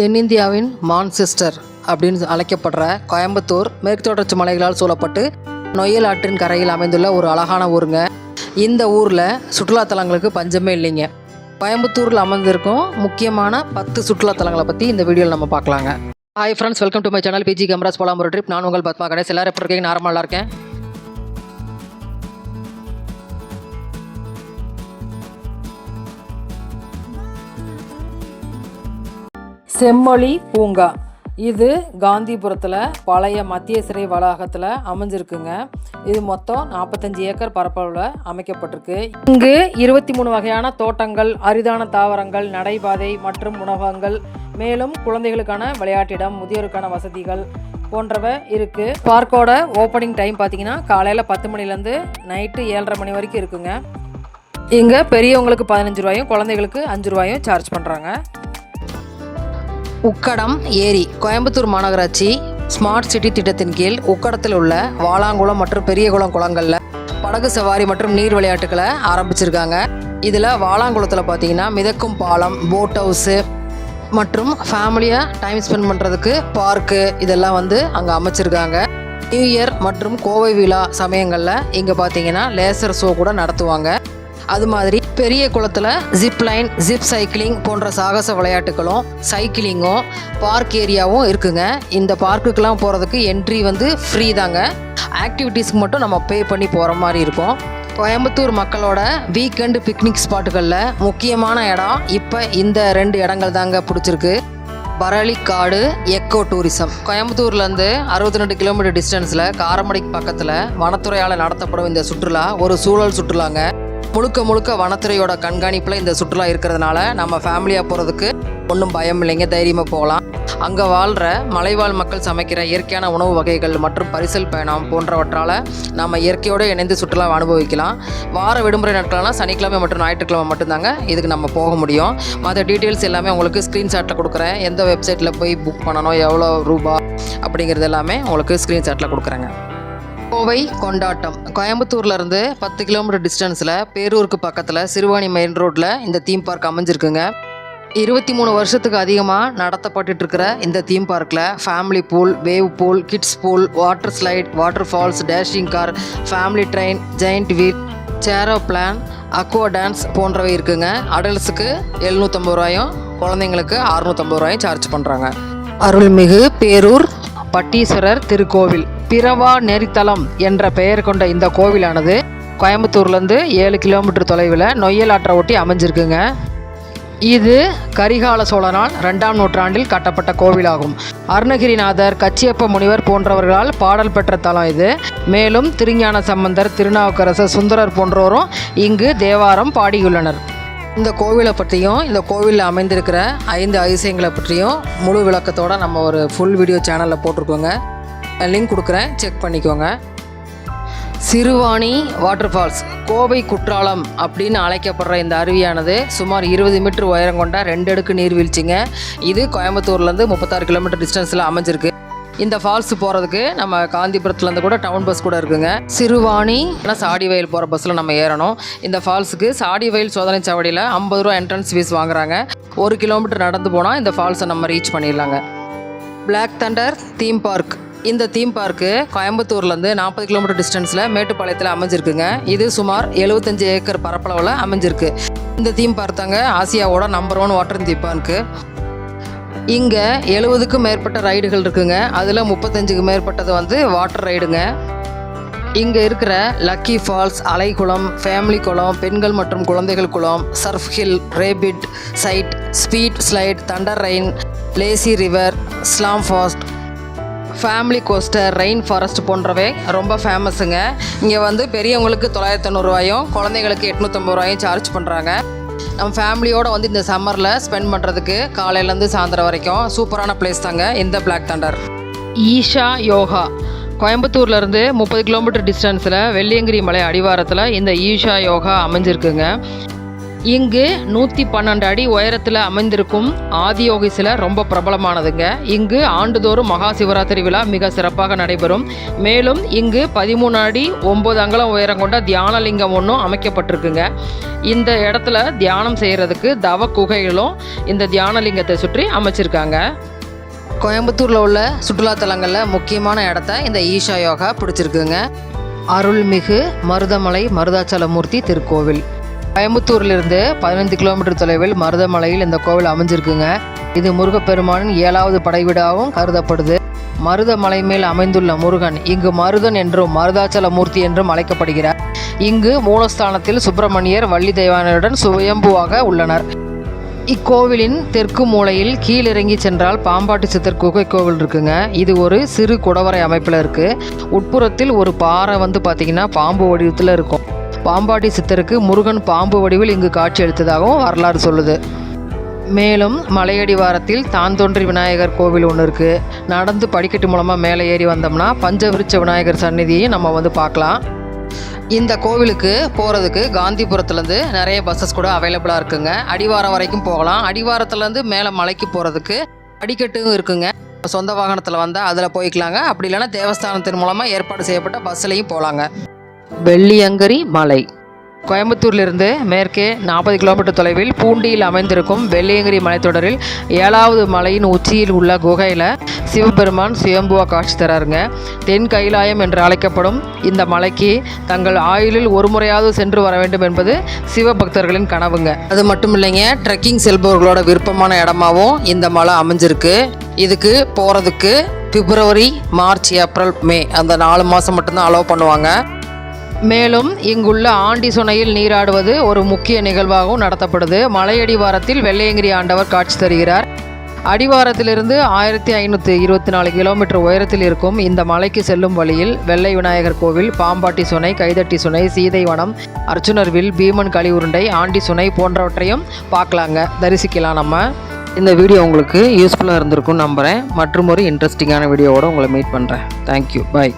தென்னிந்தியாவின் மான்செஸ்டர் அப்படின்னு அழைக்கப்படுற கோயம்புத்தூர் மேற்கு தொடர்ச்சி மலைகளால் சூழப்பட்டு நொயல் ஆற்றின் கரையில் அமைந்துள்ள ஒரு அழகான ஊருங்க. இந்த ஊரில் சுற்றுலாத்தலங்களுக்கு பஞ்சமே இல்லைங்க. கோயம்புத்தூரில் அமர்ந்திருக்கும் முக்கியமான பத்து சுற்றுலாத்தலங்களை பற்றி இந்த வீடியோவில் நம்ம பார்க்கலாங்க. Hi friends welcome to my channel PG cameras போலாம் ஒரு ட்ரிப் நான் உங்கள் பத்மா கணேஷ். எல்லாரும் எப்படி இருக்கீங்க? நார்மலாக இருக்கேன். செம்மொழி பூங்கா. இது காந்திபுரத்தில் பழைய மத்திய சிறை வளாகத்தில் அமைஞ்சிருக்குங்க. இது மொத்தம் நாற்பத்தஞ்சு ஏக்கர் பரப்பளவில் அமைக்கப்பட்டிருக்கு. இங்கு இருபத்தி மூணு வகையான தோட்டங்கள் அரிதான தாவரங்கள் நடைபாதை மற்றும் உணவகங்கள் மேலும் குழந்தைகளுக்கான விளையாட்டிடம் முதியோருக்கான வசதிகள் போன்றவை இருக்குது பார்க்கோட ஓப்பனிங் டைம் பார்த்தீங்கன்னா காலையில் பத்து மணிலேருந்து நைட்டு ஏழரை மணி வரைக்கும் இருக்குங்க. இங்கே பெரியவங்களுக்கு பதினஞ்சு ரூபாயும் குழந்தைகளுக்கு அஞ்சு ரூபாயும் சார்ஜ் பண்ணுறாங்க உக்கடம் ஏரி கோயம்புத்தூர் மாநகராட்சி ஸ்மார்ட் சிட்டி திட்டத்தின் கீழ் உக்கடத்தில் உள்ள வாலாங்குளம் மற்றும் பெரியகுளம் குளங்களில் படகு சவாரி மற்றும் நீர் விளையாட்டுகளை ஆரம்பிச்சிருக்காங்க. இதில் வாலாங்குளத்தில் பார்த்தீங்கன்னா மிதக்கும் பாலம் போட் ஹவுஸு மற்றும் ஃபேமிலியாக டைம் ஸ்பெண்ட் பண்ணுறதுக்கு பார்க்கு இதெல்லாம் வந்து அங்கே அமைச்சிருக்காங்க. நியூ இயர் மற்றும் கோவை விழா சமயங்களில் இங்கே பார்த்தீங்கன்னா லேசர் ஷோ கூட நடத்துவாங்க. அது மாதிரி பெரிய குளத்தில் ஜிப் லைன் ஜிப் சைக்கிளிங் போன்ற சாகச விளையாட்டுகளும் சைக்கிளிங்கும் பார்க் ஏரியாவும் இருக்குங்க. இந்த பார்க்குக்கெலாம் போகிறதுக்கு என்ட்ரி வந்து ஃப்ரீ தாங்க. ஆக்டிவிட்டீஸ்க்கு மட்டும் நம்ம பே பண்ணி போகிற மாதிரி இருக்கும். கோயம்புத்தூர் மக்களோட வீக்கெண்டு பிக்னிக் ஸ்பாட்டுகளில் முக்கியமான இடம் இப்போ இந்த ரெண்டு இடங்கள் தாங்க பிடிச்சிருக்கு. பரளிக்காடு எக்கோ டூரிசம் கோயம்புத்தூர்லேருந்து அறுபத்தி ரெண்டு கிலோமீட்டர் டிஸ்டன்ஸில் காரமடைக்கு பக்கத்தில் வனத்துறையால் நடத்தப்படும் இந்த சுற்றுலா ஒரு சூழல் சுற்றுலாங்க. முழுக்க முழுக்க வனத்துறையோட கண்காணிப்பில் இந்த சுற்றுலா இருக்கிறதுனால நம்ம ஃபேமிலியாக போகிறதுக்கு ஒன்றும் பயம் இல்லைங்க தைரியமாக போகலாம். அங்கே வாழ்கிற மலைவாழ் மக்கள் சமைக்கிற இயற்கையான உணவு வகைகள் மற்றும் பரிசல் பயணம் போன்றவற்றால் நம்ம இயற்கையோடு இணைந்து சுற்றுலாவை அனுபவிக்கலாம். வார விடுமுறை நாட்கள்லாம் சனிக்கிழமை மற்றும் ஞாயிற்றுக்கிழமை மட்டும்தாங்க இதுக்கு நம்ம போக முடியும். மற்ற டீட்டெயில்ஸ் எல்லாமே உங்களுக்கு ஸ்க்ரீன்ஷாட்டில் கொடுக்குறேன். எந்த வெப்சைட்டில் போய் புக் பண்ணணும் எவ்வளோ ரூபா அப்படிங்கிறது எல்லாமே உங்களுக்கு ஸ்க்ரீன்ஷாட்டில் கொடுக்குறேங்க. கோவை கொண்டாட்டம். கோயம்புத்தூர்ல இருந்து பத்து கிலோமீட்டர் டிஸ்டன்ஸில் பேரூருக்கு பக்கத்தில் சிறுவாணி மெயின் ரோட்டில் இந்த தீம் பார்க் அமைஞ்சிருக்குங்க. இருபத்தி மூணு வருஷத்துக்கு அதிகமாக நடத்தப்பட்டுட்டு இருக்கிற இந்த தீம் பார்க்கில் family pool wave pool kids pool water slide water falls dashing car family train giant wheel chair o plane Aqua dance போன்றவை இருக்குங்க. அடல்ட்ஸுக்கு எழுநூற்றம்பது ரூபாயும் குழந்தைங்களுக்கு அறுநூற்றம்பது ரூபாயும் சார்ஜ் பண்ணுறாங்க அருள்மிகு பேரூர் பட்டீஸ்வரர் திருக்கோவில். பிரவா நெறித்தலம் என்ற பெயர் கொண்ட இந்த கோவிலானது கோயம்புத்தூர்லேருந்து ஏழு கிலோமீட்டர் தொலைவில் நொய்யல் ஆற்றை ஒட்டி அமைஞ்சிருக்குங்க. இது கரிகால சோழனால் ரெண்டாம் நூற்றாண்டில் கட்டப்பட்ட கோவிலாகும். அருணகிரிநாதர் கச்சியப்ப முனிவர் போன்றவர்களால் பாடல் பெற்ற தலம் இது. மேலும் திருஞான சம்பந்தர் திருநாவுக்கரசர் சுந்தரர் போன்றோரும் இங்கு தேவாரம் பாடியுள்ளனர். இந்த கோவிலை பற்றியும் இந்த கோவிலில் அமைந்திருக்கிற ஐந்து அதிசயங்களை பற்றியும் முழு விளக்கத்தோட நம்ம ஒரு ஃபுல் வீடியோ சேனலில் போட்டிருக்கோங்க. லிங்க் கொடுக்குறேன். செக் பண்ணிக்கோங்க. சிறுவாணி வாட்டர் ஃபால்ஸ் கோவை குற்றாலம் அப்படின்னு அழைக்கப்படுற இந்த அருவியானது சுமார் இருபது மீட்டர் உயரம் கொண்ட ரெண்டு அடுக்கு நீர்வீழ்ச்சிங்க இது கோயம்புத்தூர்லேருந்து முப்பத்தாறு கிலோமீட்டர் டிஸ்டன்ஸில் அமைஞ்சிருக்கு. இந்த ஃபால்ஸ் போகிறதுக்கு நம்ம காந்திபுரத்துலேருந்து கூட டவுன் பஸ் கூட இருக்குங்க. சிறுவாணி சாடி வயல் போகிற பஸ்ஸில் நம்ம ஏறணும். இந்த ஃபால்ஸுக்கு சாடி வயல் சோதனை சாவடியில் ஐம்பது ரூபா என்ட்ரன்ஸ் ஃபீஸ் வாங்குறாங்க. ஒரு கிலோமீட்டர் நடந்து போனால் இந்த ஃபால்ஸை நம்ம ரீச் பண்ணிடலாங்க. பிளாக் தண்டர் தீம் பார்க் இந்த தீம் பார்க்கு கோயம்புத்தூர்லேருந்து நாற்பது கிலோமீட்டர் டிஸ்டன்ஸில் மேட்டுப்பாளையத்தில் அமைஞ்சிருக்குங்க. இது சுமார் எழுபத்தஞ்சு ஏக்கர் பரப்பளவில் அமைஞ்சிருக்கு. இந்த தீம் பார்த்தாங்க ஆசியாவோட number one water theme park இங்கே எழுபதுக்கும் மேற்பட்ட ரைடுகள் இருக்குங்க. அதில் முப்பத்தஞ்சுக்கு மேற்பட்டது வந்து வாட்டர் ரைடுங்க. இங்கே இருக்கிற லக்கி ஃபால்ஸ் அலைகுளம் ஃபேமிலி குளம் பெண்கள் மற்றும் குழந்தைகள் குளம் surf hill rapid side speed slide thunder rain lazy river slam fast family coaster rain forest போன்றவை ரொம்ப ஃபேமஸுங்க இங்கே வந்து பெரியவங்களுக்கு தொள்ளாயிரத்தி தொண்ணூறுவாயும் குழந்தைங்களுக்கு எட்நூற்றம்பது ரூபாயும் சார்ஜ் பண்ணுறாங்க நம்ம ஃபேமிலியோடு வந்து இந்த சம்மரில் ஸ்பெண்ட் பண்ணுறதுக்கு காலையிலேருந்து சாயந்தரம் வரைக்கும் சூப்பரான பிளேஸ் தாங்க இந்த பிளாக் தண்டர் ஈஷா யோகா. கோயம்புத்தூர்லேருந்து முப்பது கிலோமீட்டர் டிஸ்டன்ஸில் வெள்ளியங்கிரி மலை அடிவாரத்தில் இந்த ஈஷா யோகா அமைஞ்சிருக்குங்க. இங்கு நூற்றி பன்னெண்டு அடி உயரத்தில் அமைந்திருக்கும் ஆதியோகி சிலை ரொம்ப பிரபலமானதுங்க. இங்கு ஆண்டுதோறும் மகா சிவராத்திரி விழா மிக சிறப்பாக நடைபெறும். மேலும் இங்கு பதிமூணு அடி ஒம்பது அங்குலம் உயரம் கொண்ட தியானலிங்கம் ஒன்றும் அமைக்கப்பட்டிருக்குங்க. இந்த இடத்துல தியானம் செய்கிறதுக்கு தவ குகைகளும் இந்த தியானலிங்கத்தை சுற்றி அமைச்சிருக்காங்க. கோயம்புத்தூரில் உள்ள சுற்றுலாத்தலங்களில் முக்கியமான இடத்த இந்த ஈஷா யோகா பிடிச்சிருக்குங்க. அருள்மிகு மருதமலை மருதாச்சலமூர்த்தி திருக்கோவில். கோயம்புத்தூர்லேருந்து பதினைந்து கிலோமீட்டர் தொலைவில் மருதமலையில் இந்த கோவில் அமைஞ்சிருக்குங்க. இது முருகப்பெருமானின் ஏழாவது படைவீடாகவும் கருதப்படுது. மருதமலை மேல் அமைந்துள்ள முருகன் இங்கு மருதன் என்றும் மருதாச்சல மூர்த்தி என்றும் அழைக்கப்படுகிறார். இங்கு மூலஸ்தானத்தில் சுப்பிரமணியர் வள்ளி தெய்வானருடன் சுயம்புவாக உள்ளனர். இக்கோவிலின் தெற்கு மூலையில் கீழிறங்கி சென்றால் பாம்பாட்டு சித்தர் குகை கோவில் இருக்குங்க. இது ஒரு சிறு குடவரை அமைப்பில் இருக்குது உட்புறத்தில் ஒரு பாறை வந்து பார்த்திங்கன்னா பாம்பு வடிவத்தில் இருக்கும். பாம்பாட்டி சித்தருக்கு முருகன் பாம்பு வடிவில் இங்கு காட்சி அளித்ததாகவும் வரலாறு சொல்லுது. மேலும் மலையடிவாரத்தில் தான் தோன்றி விநாயகர் கோவில் ஒன்று இருக்குது நடந்து படிக்கட்டு மூலமாக மேலே ஏறி வந்தோம்னா பஞ்சவிருட்ச விநாயகர் சந்நிதியையும் நம்ம வந்து பார்க்கலாம். இந்த கோவிலுக்கு போகிறதுக்கு காந்திபுரத்துலேருந்து நிறைய பஸ்ஸஸ் கூட அவைலபிளாக இருக்குங்க. அடிவாரம் வரைக்கும் போகலாம். அடிவாரத்துலேருந்து மேலே மலைக்கு போகிறதுக்கு படிக்கட்டும் இருக்குங்க. சொந்த வாகனத்தில் வந்தால் அதில் போய்க்கலாங்க. அப்படி இல்லைன்னா தேவஸ்தானத்தின் மூலமாக ஏற்பாடு செய்யப்பட்ட பஸ்ஸுலையும் போகலாங்க வெள்ளியங்கரி மலை. கோயம்புத்தூரிலிருந்து மேற்கே நாற்பது கிலோமீட்டர் தொலைவில் பூண்டியில் அமைந்திருக்கும் வெள்ளியங்கிரி மலைத்தொடரில் ஏழாவது மலையின் உச்சியில் உள்ள குகையில் சிவபெருமான் சுயம்புவா காட்சி தராருங்க. தென் கைலாயம் என்று அழைக்கப்படும் இந்த மலைக்கு தங்கள் ஆயுளில் ஒரு முறையாவது சென்று வர வேண்டும் என்பது சிவபக்தர்களின் கனவுங்க. அது மட்டும் இல்லைங்க ட்ரெக்கிங் செல்பவர்களோட விருப்பமான இடமாவும் இந்த மலை அமைஞ்சிருக்கு. இதுக்கு போகிறதுக்கு பிப்ரவரி மார்ச் ஏப்ரல் மே அந்த நாலு மாதம் மட்டும்தான் அலோவ் பண்ணுவாங்க. மேலும் இங்குள்ள ஆண்டி சுனையில் நீராடுவது ஒரு முக்கிய நிகழ்வாகவும் நடத்தப்படுது. மலையடிவாரத்தில் வெள்ளையங்கிரி ஆண்டவர் காட்சி தருகிறார். அடிவாரத்திலிருந்து ஆயிரத்தி ஐநூற்றி இருபத்தி நாலு கிலோமீட்டர் உயரத்தில் இருக்கும் இந்த மலைக்கு செல்லும் வழியில் வெள்ளை விநாயகர் கோவில் பாம்பாட்டி சுனை கைதட்டி சுனை சீதை வனம் அர்ச்சுனர்வில் பீமன் களி உருண்டை ஆண்டி சுனை போன்றவற்றையும் பார்க்கலாங்க. தரிசிக்கலாம் நம்ம. இந்த வீடியோ உங்களுக்கு யூஸ்ஃபுல்லாக இருந்திருக்கும்னு நம்புகிறேன் மற்றும் ஒரு இன்ட்ரெஸ்டிங்கான வீடியோவோட உங்களை மீட் பண்ணுறேன் தேங்க்யூ பாய்